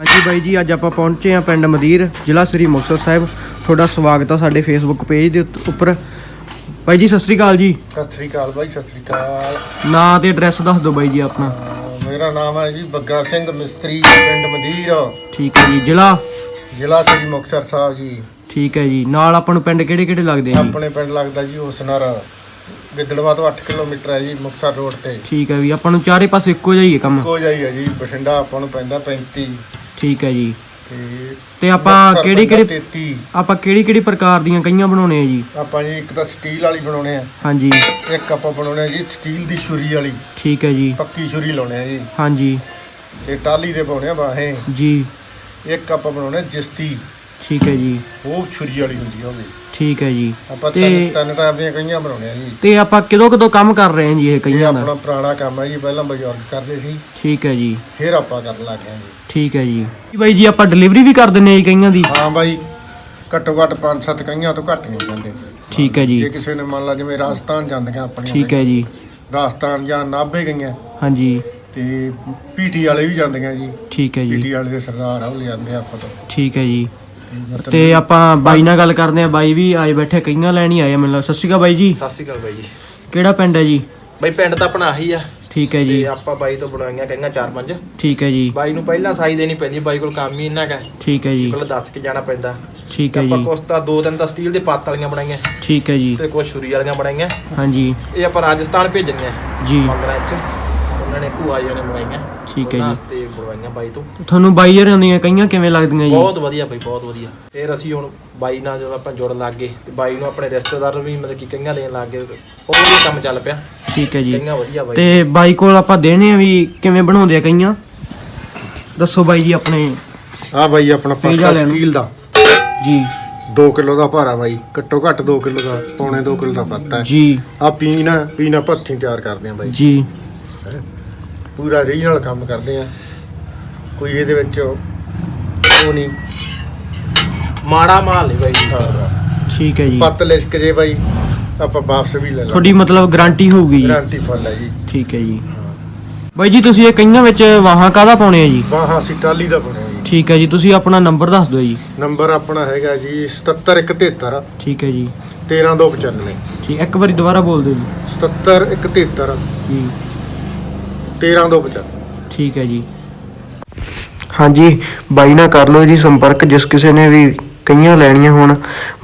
ਹਾਂਜੀ ਬਾਈ ਜੀ ਅੱਜ ਆਪਾਂ ਪਹੁੰਚੇ ਆ ਪਿੰਡ ਮਦੀਰ ਜ਼ਿਲ੍ਹਾ ਸ੍ਰੀ ਮੁਕਤਸਰ ਸਾਹਿਬ। ਤੁਹਾਡਾ ਸਵਾਗਤ ਆ ਸਾਡੇ ਫੇਸਬੁੱਕ ਪੇਜ ਦੇ ਉੱਤ- ਉੱਪਰ। ਬਾਈ ਜੀ ਸਤਿ ਸ੍ਰੀ ਅਕਾਲ ਜੀ। ਸਤਿ ਸ੍ਰੀ ਅਕਾਲ ਬਾਈ ਸਤਿ ਸ੍ਰੀ ਅਕਾਲ। ਨਾਂ ਤੇ ਐਡਰੈਸ ਦੱਸ ਦਿਓ ਬਾਈ ਜੀ ਆਪਣਾ। ਅਹ ਮੇਰਾ ਨਾਮ ਹੈ ਜੀ ਬੱਗਾ ਸਿੰਘ ਮਿਸਤਰੀ ਪਿੰਡ ਮਦੀਰ। ਠੀਕ ਹੈ ਜੀ ਜ਼ਿਲ੍ਹਾ? ਜ਼ਿਲ੍ਹਾ ਸ੍ਰੀ ਮੁਕਤਸਰ ਸਾਹਿਬ ਜੀ। ਠੀਕ ਹੈ ਜੀ ਨਾਲ ਆਪਾਂ ਨੂੰ ਪਿੰਡ ਕਿਹੜੇ ਕਿਹੜੇ ਲੱਗਦੇ ਆ ਜੀ? ਆਪਣੇ ਪਿੰਡ ਲੱਗਦਾ ਜੀ ਹੁਸਨਰ। ਗਿੱਦੜਵਾ ਤੋਂ 8 ਕਿਲੋਮੀਟਰ ਹੈ ਜੀ ਮੁਕਤਸਰ ਰੋਡ ਤੇ। ਠੀਕ ਹੈ ਵੀ ਆਪਾਂ ਨੂੰ ਚਾਰੇ ਪਾਸੇ ਇੱਕੋ ਜਿਹਾ ਹੀ ਹੈ ਕੰਮ। ਕੋ ਜਾਈ ਹੈ ਜੀ ਬਠਿੰਡਾ ਆਪਾਂ ਨੂੰ ਪੈਂਦਾ 35 ਠੀਕ ਹੈ ਜੀ। ਤੇ ਤੇ ਆਪਾਂ ਮੁਕਤਸਰ ਕਿਹੜੀ ਕਿਹੜੀ 33 ਆਪਾਂ ਕਿਹੜੀ ਕਿਹੜੀ ਪ੍ਰਕਾਰ ਦੀਆਂ ਕਈਆਂ ਬਣਾਉਣੇ ਆ ਜੀ? ਆਪਾਂ ਜੀ ਇੱਕ ਤਾਂ ਸਟੀਲ ਵਾਲੀ ਬਣਾਉਣੇ ਆ। ਹਾਂਜੀ। ਇੱਕ ਆਪਾਂ ਬਣਾਉਣੇ ਆ ਜੀ ਸਟੀਲ ਦੀ ਛੁਰੀ ਵਾਲੀ। ਠੀਕ ਹੈ ਜੀ। ਪੱਕੀ ਛੁਰੀ ਲਾਉਣੇ ਆ ਜੀ। ਹਾਂਜੀ। ਤੇ ਟਾਲੀ ਦੇ ਪਾਉਣੇ ਆ ਬਾਹੇ। ਜੀ। ਇੱਕ ਆਪਾਂ ਬਣਾਉਣੇ ਜਿਸਤੀ। ਠੀਕ ਹੈ ਜੀ। ਉਹ ਛੁਰੀ ਵਾਲੀ ਹੁੰਦੀ ਆ ਉਹਦੀ। ਠੀਕ ਹੈ ਜੀ। ਆਪਾਂ ਤੇ- ਤਿੰਨ ਟਾਈਪ ਦੀਆਂ ਕਈਆਂ ਬਣਾਉਣੇ ਆ ਜੀ। ਤੇ ਆਪਾਂ ਕਿਦੋਂ ਕਦੋਂ ਕੰਮ ਕਰ ਰਹੇ ਹਾਂ ਜੀ ਇਹ ਇਹ ਕਈਆਂ ਦਾ ਆਪਣਾ ਪੁਰਾਣਾ ਕੰਮ ਹੈ ਜੀ ਪਹਿਲਾਂ ਬਜ਼ੁਰਗ ਕਰਦੇ ਸੀ। ਠੀਕ ਹੈ ਜੀ। ਫਿਰ ਆਪਾਂ ਕਰਨ ਲੱਗ ਗਏ ਜੀ। ਠੀਕ ਹੈ ਜੀ। ਜੀ ਬਾਈ ਜੀ ਆਪਾਂ ਡਿਲੀਵਰੀ ਵੀ ਕਰ ਦਿੰਨੇ ਆ ਜੀ ਕਈਆਂ ਦੀ? ਹਾਂ ਬਾਈ ਘੱਟੋ ਘੱਟ 5-7 ਕਈਆਂ ਤੋਂ ਘੱਟ ਨਹੀਂ ਜਾਂਦੇ। ਠੀਕ ਹੈ ਜੀ। ਜੇ ਕਿਸੇ ਨੇ ਮੰਨ ਲਾ ਜਿਵੇਂ ਰਾਜਸਥਾਨ ਜਾਂਦੀਆਂ ਆਪਣੀਆਂ ਠੀਕ ਹੈ ਜੀ। ਰਾਜਸਥਾਨ ਜਾਂ ਨਾਭੇ ਗਈਆਂ। ਹਾਂਜੀ। ਤੇ ਪੀਟੀ ਵਾਲੇ ਵੀ ਜਾਂਦੀਆਂ ਜੀ। ਠੀਕ ਹੈ ਜੀ। ਪੀਟੀ ਵਾਲੇ ਦੇ ਸਰਦਾਰ ਆ ਉਹ ਲਿਆਂਦੇ ਆਪਾਂ ਤੋਂ। ਠੀਕ ਹੈ ਜੀ। ਤੇ ਆਪਾਂ ਬਾਈ ਨਾਲ ਗੱਲ ਕਰਦੇ ਆ ਬਾਈ ਵੀ ਆਏ ਬੈਠੇ ਕਈਆਂ ਲੈਣ ਹੀ ਆਏ ਆ ਮੈਨੂੰ ਲੱਗਦਾ। ਸਤਿ ਸ਼੍ਰੀ ਅਕਾਲ ਬਾਈ ਜੀ। ਸਤਿ ਸ਼੍ਰੀ ਅਕਾਲ ਬਾਈ ਜੀ। ਕਿਹੜਾ ਪਿੰਡ ਹੈ ਜੀ? ਬਾਈ ਪਿੰਡ ਤਾਂ ਆਪਣਾ ਆਹੀ ਆ। ਠੀਕ ਹੈ ਜੀ। ਤੇ ਆਪਾਂ ਬਾਈ ਤੋਂ ਬਣਾਈਆਂ ਕਈਆਂ ਚਾਰ ਪੰਜ। ਠੀਕ ਹੈ ਜੀ। ਬਾਈ ਨੂੰ ਪਹਿਲਾਂ ਸਾਈ ਦੇਣੀ ਪੈਂਦੀ ਬਾਈ ਕੋਲ ਕੰਮ ਹੀ ਇੰਨਾ ਕਾ ਠੀਕ ਹੈ ਜੀ। ਕੋਲ ਦੱਸ ਕੇ ਜਾਣਾ ਪੈਂਦਾ। ਠੀਕ ਹੈ ਆਪਾਂ ਜੀ। ਕੁਛ ਤਾਂ ਦੋ ਤਿੰਨ ਤਾਂ ਸਟੀਲ ਦੇ ਪੱਤ ਵਾਲੀਆਂ ਬਣਾਈਆਂ। ਠੀਕ ਹੈ ਜੀ। ਤੇ ਕੁਛ ਛੁਰੀ ਵਾਲੀਆਂ ਬਣਾਈਆਂ। ਹਾਂਜੀ। ਇਹ ਆਪਾਂ ਰਾਜਸਥਾਨ ਭੇਜਣੀਆਂ। ਜੀ। 15 ਇੰਚ। ਉਹਨਾਂ ਨੇ ਭੂਆ ਜੀ ਨੇ ਬਣਾਈਆਂ। ਠੀਕ ਹੈ ਉਹਨਾਂ ਜੀ ਵਾਸਤੇ ਬਣਵਾਈਆਂ ਬਾਈ ਤੋਂ। ਤੁਹਾਨੂੰ ਬਾਈ ਯਾਰਾਂ ਦੀਆਂ ਕਈਆਂ ਕਿਵੇਂ ਲੱਗਦੀਆਂ ਜੀ? ਬਹੁਤ ਵਧੀਆ ਬਾਈ ਬਹੁਤ ਵਧੀਆ। ਫਿਰ ਅਸੀਂ ਹੁਣ ਬਾਈ ਨਾਲ ਜਦੋਂ ਆਪਾਂ ਜੁੜਨ ਲੱਗ ਗਏ ਤੇ ਬਾਈ ਨੂੰ ਆਪਣੇ ਰਿਸ਼ਤੇਦਾਰ ਵੀ ਮਤਲਬ ਕਿ ਕਈਆਂ ਦੇਣ ਲੱਗ ਗਏ ਉਹਨਾਂ ਦਾ ਕੰਮ ਚੱਲ ਪਿਆ। ਠੀਕ ਹੈ ਜੀ। ਕਈਆਂ ਵਧੀਆ ਬਾਈ। ਤੇ ਬਾਈ ਕੋਲ ਆਪਾਂ ਦੇਣੇ ਆ ਵੀ ਕਿਵੇਂ ਬਣਾਉਂਦੇ ਆ ਕਈਆਂ? ਦੱਸੋ ਬਾਈ ਜੀ ਆਪਣੇ। ਆ ਬਾਈ ਆਪਣਾ ਪੱਕਾ ਲੈਣਾ। ਸਟੀਲ ਦਾ। ਜੀ। 2 ਕਿਲੋ ਦਾ ਭਾਰਾ ਬਾਈ ਘੱਟੋ ਘੱਟ 2 ਕਿਲੋ ਦਾ ਪੌਣੇ 2 ਕਿਲੋ ਦਾ ਪੱਤਾ ਹੈ। ਜੀ। ਆ ਪੀਣਾ ਪੀਣਾ ਭੱਥੀ ਤਿਆਰ ਕਰਦੇ ਆ ਬਾਈ। ਜੀ। ਪੂਰਾ ਰੀਜਨਲ ਕੰਮ ਕਰਦੇ ਆ। ਕੋਈ ਇਹਦੇ ਵਿੱਚ ਉਹ ਨਹੀਂ। ਮਾੜਾ ਮਾਲ ਨਹੀਂ ਬਾਈ ਠੀਕ ਹੈ ਜੀ। ਪੱਤ ਲਿਸ਼ਕ ਜੇ ਬਾਈ ਆਪਾਂ ਵਾਪਸ ਵੀ ਲੈ ਲਾਂਗੇ। ਤੁਹਾਡੀ ਮਤਲਬ ਗਾਰੰਟੀ ਹੋਊਗੀ ਜੀ। ਗਾਰੰਟੀ ਫੁੱਲ ਹੈ ਜੀ। ਠੀਕ ਹੈ ਜੀ। ਬਾਈ ਜੀ ਤੁਸੀਂ ਇਹ ਕਈਆਂ ਵਿੱਚ ਵਾਹਾਂ ਕਾਹਦਾ ਪਾਉਣੇ ਆ ਜੀ? ਬਾਹਾਂ ਅਸੀਂ ਟਾਲੀ ਦਾ ਬਣਿਆ ਜੀ। ਠੀਕ ਹੈ ਜੀ ਤੁਸੀਂ ਆਪਣਾ ਨੰਬਰ ਦੱਸ ਦਿਓ ਜੀ। ਨੰਬਰ ਆਪਣਾ ਹੈਗਾ ਜੀ 77173 ਠੀਕ ਹੈ ਜੀ। 13295 ਠੀਕ ਇੱਕ ਵਾਰੀ ਦੁਬਾਰਾ ਬੋਲ ਦਿਓ ਜੀ। 77173 ਜੀ। 13295 ਠੀਕ ਹੈ ਜੀ। ਹਾਂਜੀ ਬਾਈ ਨਾਲ ਕਰ ਲਓ ਜੀ ਸੰਪਰਕ ਜਿਸ ਕਿਸੇ ਨੇ ਵੀ ਕਈਆਂ ਲੈਣੀਆਂ ਹੋਣ।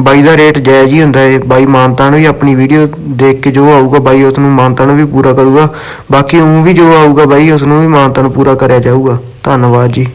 ਬਾਈ ਦਾ ਰੇਟ ਜਾਇਜ਼ ਹੀ ਹੁੰਦਾ ਹੈ। ਬਾਈ ਮਾਨਤਾਨ ਵੀ ਆਪਣੀ ਵੀਡੀਓ ਦੇਖ ਕੇ ਜੋ ਆਊਗਾ ਬਾਈ ਉਸ ਨੂੰ ਮਾਨਤਾਨ ਵੀ ਪੂਰਾ ਕਰੂਗਾ। ਬਾਕੀ ਉਹ ਵੀ ਜੋ ਆਊਗਾ ਬਾਈ ਉਸ ਨੂੰ ਵੀ ਮਾਨਤਾਨ ਪੂਰਾ ਕਰਿਆ ਜਾਊਗਾ। ਧੰਨਵਾਦ ਜੀ।